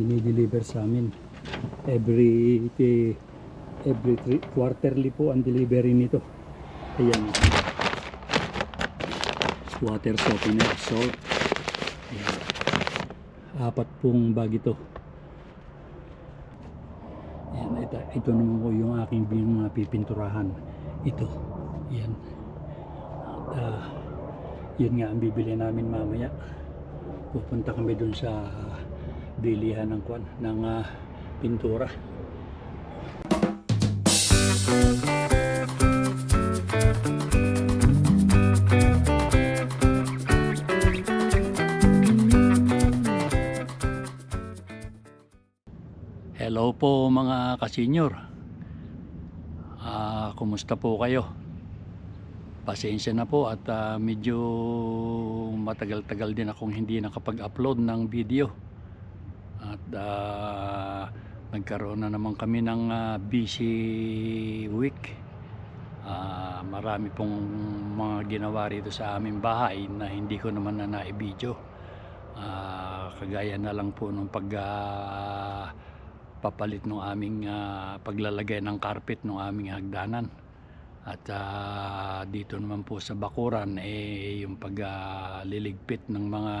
dinideliver sa amin. Every every three, quarterly po ang delivery nito. Ayan. Water softener, salt. Ayan. Apat pong bag ito. Ayan, ito, ito naman po yung aking mga pipinturahan. Ito. Ayan. At, ah, yun nga ang bibili namin mamaya. Pupunta kami dun sa bilihan ng kwan ng ah, pintura. Hello po mga kasenyor. Ah, kumusta po kayo? Pasensya na po at ah, medyo matagal-tagal din akong hindi nakapag-upload ng video. Ah, nagkaroon na naman kami ng ah, busy week. Ah, marami pong mga ginawa rito sa aming bahay na hindi ko naman na naibidyo. Ah, kagaya na lang po nung pag ah, papalit ng aming ah, paglalagay ng carpet ng aming hagdanan. At ah, dito naman po sa bakuran eh yung pagliligpit ng mga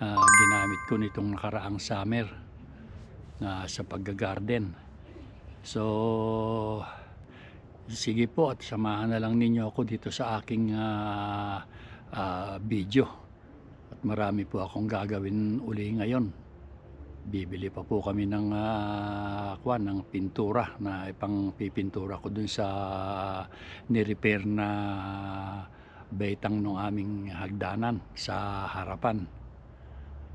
ah, ginamit ko nitong nakaraang summer na sa pagga-garden. So sige po at samahan na lang ninyo ako dito sa aking ah, ah, video. At marami po akong gagawin uli ngayon bibili pa po kami ng uh, kwan ng pintura na ipang pipintura ko dun sa ni-repair na baitang ng aming hagdanan sa harapan.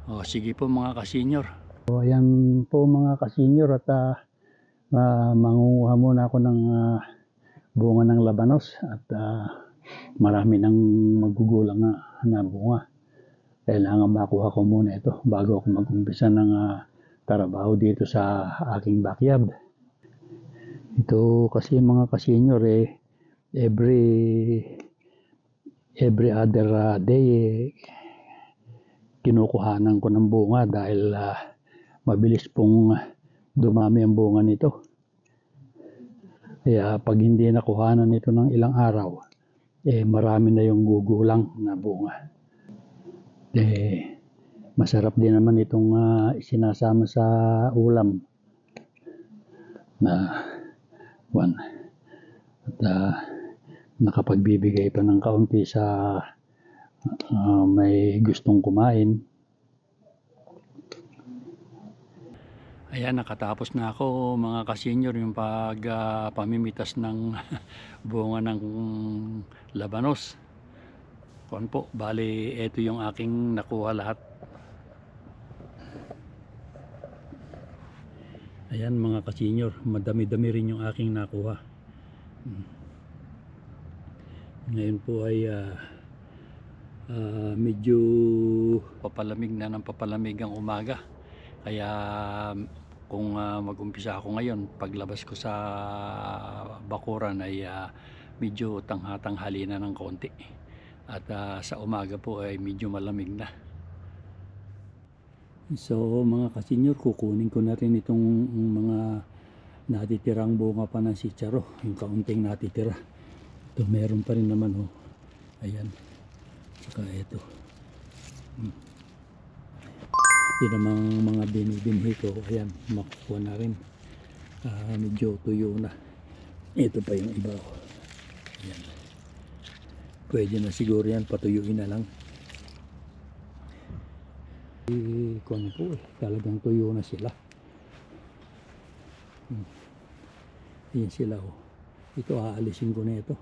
O sige po mga kasenyor. O ayan po mga kasenyor at uh, mangunguha muna ako ng ah, bunga ng labanos at ah, marami nang magugulang na, na bunga kailangan makuha ko muna ito bago ako mag-umpisa ng ah, trabaho dito sa aking backyard. Ito kasi mga kasenyor eh, every every other ah, day eh, kinukuhanan ko ng bunga dahil ah, mabilis pong dumami ang bunga nito. Kaya pag hindi nakuhanan nito ng ilang araw, eh marami na yung gugulang na bunga eh masarap din naman itong ah, sinasama sa ulam na one at ah, nakapagbibigay pa ng kaunti sa may gustong kumain Ayan, nakatapos na ako mga kasenyor yung pag ah, pamimitas ng bunga ng labanos. Kuan po, bali ito yung aking nakuha lahat. Ayan mga kasenyor, madami-dami rin yung aking nakuha. Hmm. Ngayon po ay ah, ah, medyo papalamig na ng papalamig ang umaga. Kaya kung ah, mag-umpisa ako ngayon, paglabas ko sa bakuran ay ah, medyo tanghatanghali na ng konti. At ah, sa umaga po ay medyo malamig na. So mga kasenyor, kukunin ko na rin itong mga natitirang bunga pa ng sitsaro. Yung kaunting natitira. Ito meron pa rin naman oh. Ayan. Saka ito. Hmm. Yun namang mga binibinhi ko. Ayan, makukuha na rin. Ah, medyo tuyo na. Ito pa yung iba. oh. Ayan. Pwede na siguro yan, patuyuin na lang. Ano po eh, talagang tuyo na sila. Hmm. Ayan sila oh. Ito aalisin ko na ito.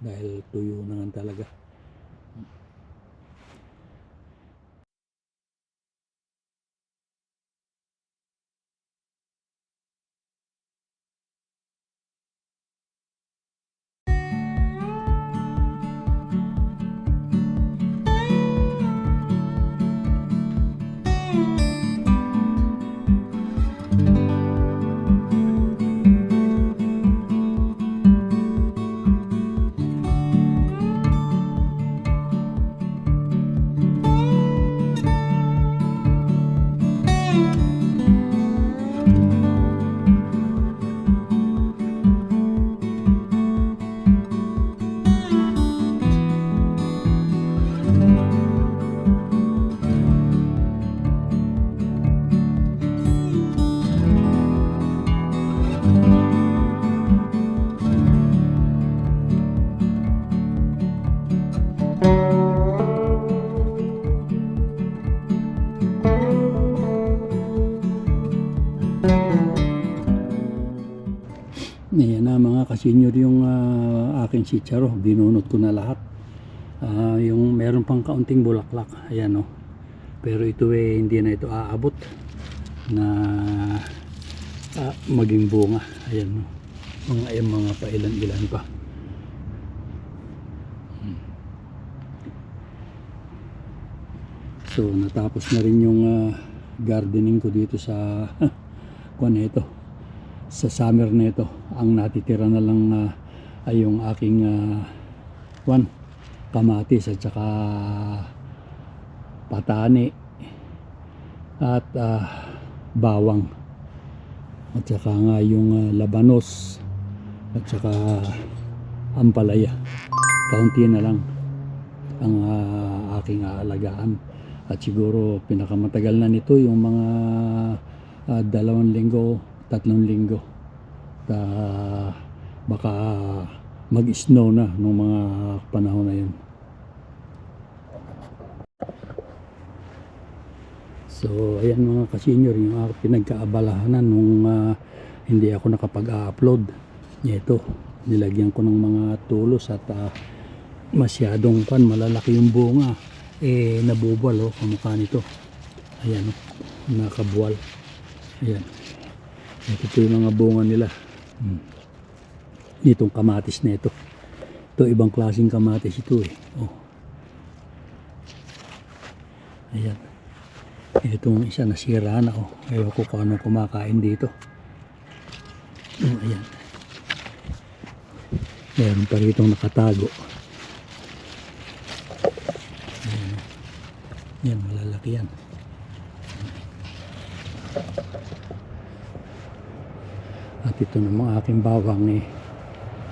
Dahil tuyo na nga talaga. Ayan na mga kasenyor yung ah, aking chicharo. Binunot ko na lahat. Ah, yung meron pang kaunting bulaklak. Ayan o. Pero ito eh, hindi na ito aabot na ah, maging bunga. Ayan o. Mga, ayan, mga pailan-ilan pa. Hmm. So natapos na rin yung ah, gardening ko dito sa kuan na ito. Sa summer na ito ang natitira na lang ah, ay yung aking uh, one kamatis at saka patani at ah, bawang. At saka nga yung ah, labanos at saka ampalaya. Kaunti na lang ang ah, aking aalagaan. At siguro pinakamatagal na nito yung mga ah, dalawang linggo tatlong linggo. Ta baka mag-snow na nung mga panahon na yun. So ayan mga kasenyor yung aking pinagkaabalahanan nung ah, hindi ako nakapag-upload. Ito nilagyan ko ng mga tulos at ah, masyadong pan malalaki yung bunga. Eh nabubual oh kamukha nito. Ayan oh nakabuwal ayan ito po yung mga bunga nila. Hmm. itong kamatis na ito. Ito ibang klaseng kamatis ito eh. Oh. ayan. Itong isa nasira na oh. Ewan ko kung kumakain dito. Oh, ayan. Meron pa rito nakatago. Ayan, oh. yan malalaki yan At ito namang aking bawang eh,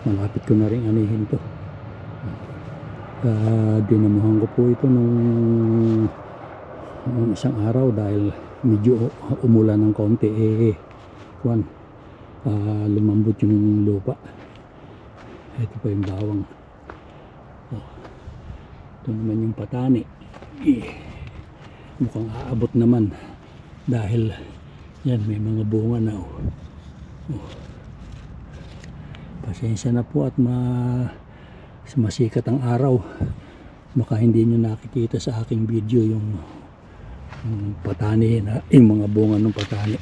malapit ko na rin anihin to. Uh, dinamuhan ko po ito nung, nung isang araw dahil medyo umulan ng konti eh, kwan, ah, lumambot yung lupa. Ito pa yung bawang. Oh. Ito naman yung patani. Eh, mukhang aabot naman dahil yan may mga bunga na oh. Pasensya na po at ma masikat ang araw. Baka hindi nyo nakikita sa aking video yung, yung patani na yung mga bunga ng patani.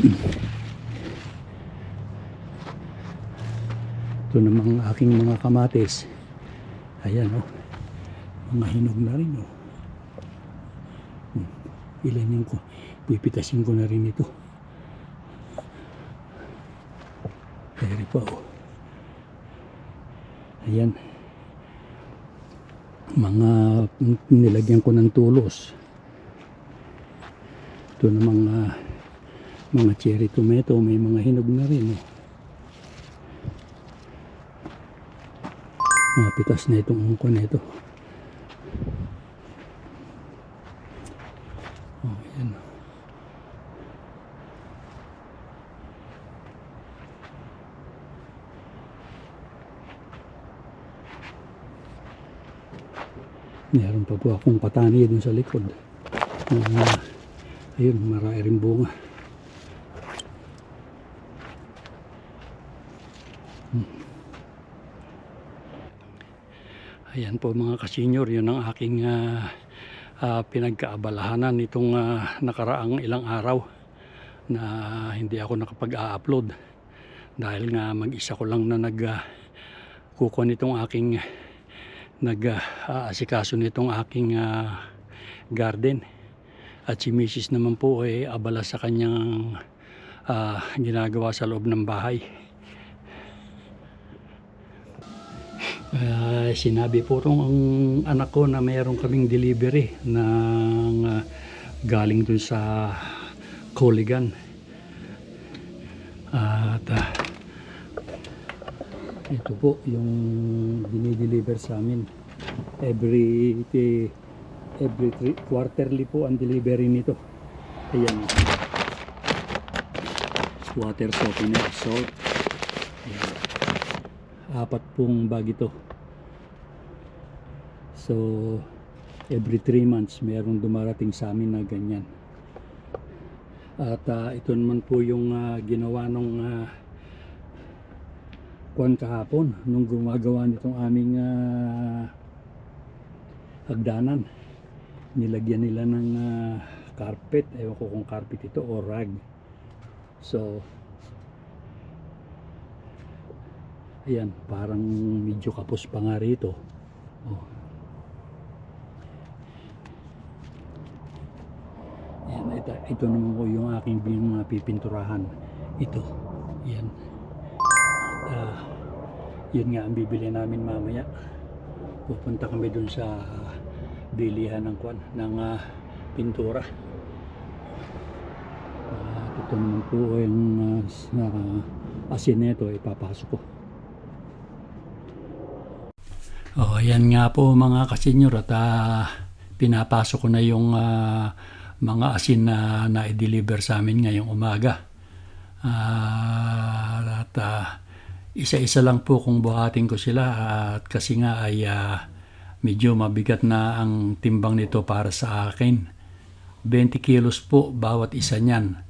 Ito namang aking mga kamatis. Ayan oh. Mga hinog na rin oh. Hmm. Ilan yung. Pipitasin ko na rin ito. Pwede pa oh. Ayan. Mga nilagyan ko ng tulos. Ito namang ah, mga cherry tomato. May mga hinog na rin. Oh. Mga pitas na itong ungko na ito. Oh, ayan. Meron pa po akong patani dun sa likod. Uh, ayun, marami rin bunga. Hmm. Ayan po mga kasenyor, yun ang aking ah, ah, pinagkaabalahanan nitong ah, nakaraang ilang araw na hindi ako nakapag-upload dahil nga mag-isa ko lang na nag kukuha nitong aking nag-aasikaso nitong aking ah, garden at si Mrs. naman po ay abala sa kanyang ah, ginagawa sa loob ng bahay Ah, sinabi po rong ang anak ko na mayroon kaming delivery ng ah, galing dun sa Coligan at ah, ito po yung dinideliver sa amin. Every every three, quarterly po ang delivery nito. Ayan. Water softener salt. Ayan. apat pong bag ito. So every 3 months merong dumarating sa amin na ganyan. At ah, ito naman po yung ah, ginawa nung uh, kuwan kahapon nung gumagawa nitong aming ah, hagdanan. Nilagyan nila ng ah, carpet. Ewan ko kung carpet ito o rag. So, ayan, parang medyo kapos pa nga rito. Oh. Ayan, ito, ito naman ko yung aking mga pipinturahan. Ito, yan. Ah, yun nga ang bibili namin mamaya. Pupunta kami dun sa bilihan ng kwan, ng ah, pintura. At ito naman po yung uh, sa asin nito, ipapasok ko. Oh, yan nga po mga kasenyor at ah, pinapasok ko na yung ah, mga asin na na-deliver sa amin ngayong umaga. Ah, at ah, isa-isa lang po kung buhatin ko sila at kasi nga ay ah, medyo mabigat na ang timbang nito para sa akin. 20 kilos po bawat isa niyan.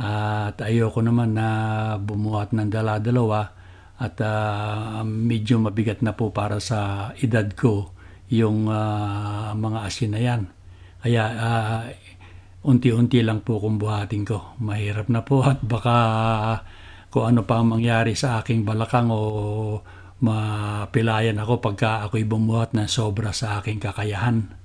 At ayoko naman na bumuhat ng dala-dalawa at ah, medyo mabigat na po para sa edad ko yung ah, mga asin na yan. Kaya ah, unti-unti lang po kung buhatin ko. Mahirap na po at baka kung ano pa ang mangyari sa aking balakang o mapilayan ako pagka ako'y bumuhat ng sobra sa aking kakayahan.